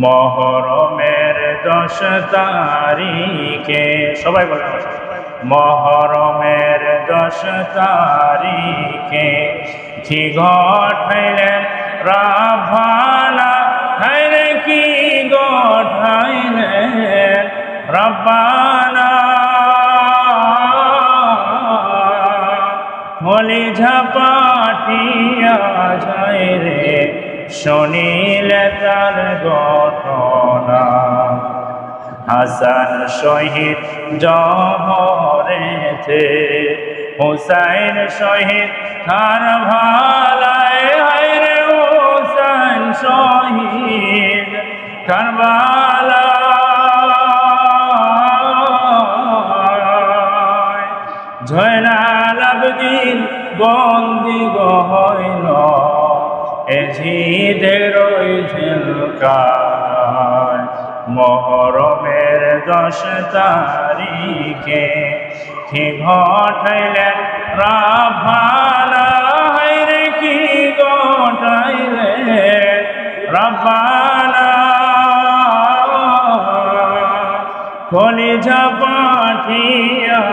মহরমের দশ তারিখে, সবাই বলে। মহরমের দশ তারিখে কি ঘটাইলেন রাভানা হাইরে কি ঘটাইলেন রব্বানা হলি ঝাপাটিয়া শনিলে তার ঘটনা হাসান শহীদ জহরেতে, হুসাইন শহীদ খান ভালায় হায় রে হুসাইন শহীদ কারবালায়। জয়নাল আবদিন বন্দি গহইল এ ঝিদের ওই মহরমের দশ তারিখে। কি ঘটাইলেন রাভালা হাইরে কি ঘটাইলেন রাভালা কলিজা পাঠিয়া রে